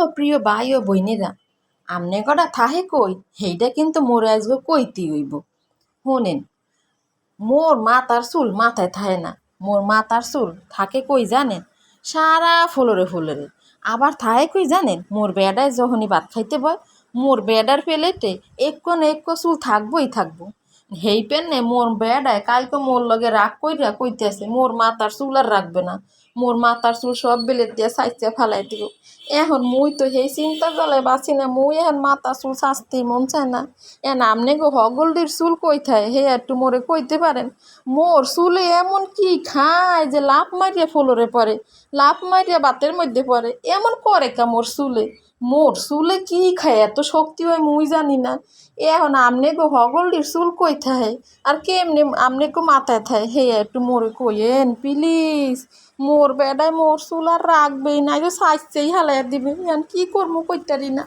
শোনো প্রিয় ভাই ও বইনেরা আমনে কটা থাহে কই হেইটা কিন্তু মোর আজকে কইতে হইব। শোনেন মোর মাথার চুল মাথায় থাকে না। মোর মাথার চুল থাকে কই জানেন? সারা ফলরে ফুলরে। আবার থাকে কই জানেন? মোর বেডায় যখনই ভাত খাইতে বয়, মোর বেডার প্লেটে একো না একো চুল থাকবই থাকব। হেই পেনে, মোর বেডায় কালকে মোর লগে রাগ কইরা কইতেছে, মোর মাথার চুল আর রাখবে না। মোর মাথার চুল সব বেলেট দিয়ে সাইচে ফালাই দিব। এখন মুই তো সেই চিন্তা জ্বালায় বাঁচি না, মুই এখন মাথা চুল শাস্তি মন চায় না। এখন আপনি গো হগলডির চুল কই থায়? হে, একটু মোরে কইতে পারেন? মোর চুলে এমন কি খায় যে লাভ মারিয়া ফলরে পড়ে লাভ মারিয়া বাতের মধ্যে পড়ে, এমন করে কা মোর চুলে? মোর চুলে কি খায়? এত শক্তি হয়, মুই জানি না। এখন আমনে গো হগলডির চুল কই থাহে আর কেমনে আমনে গো মাথায় থায়? হে, একটু মোর কইয়েন, প্লিজ। মোর বেডায় মোর চুল আর রাখবেই না সাইজেই হালাই দিবে এখন কি করব কইতারি না?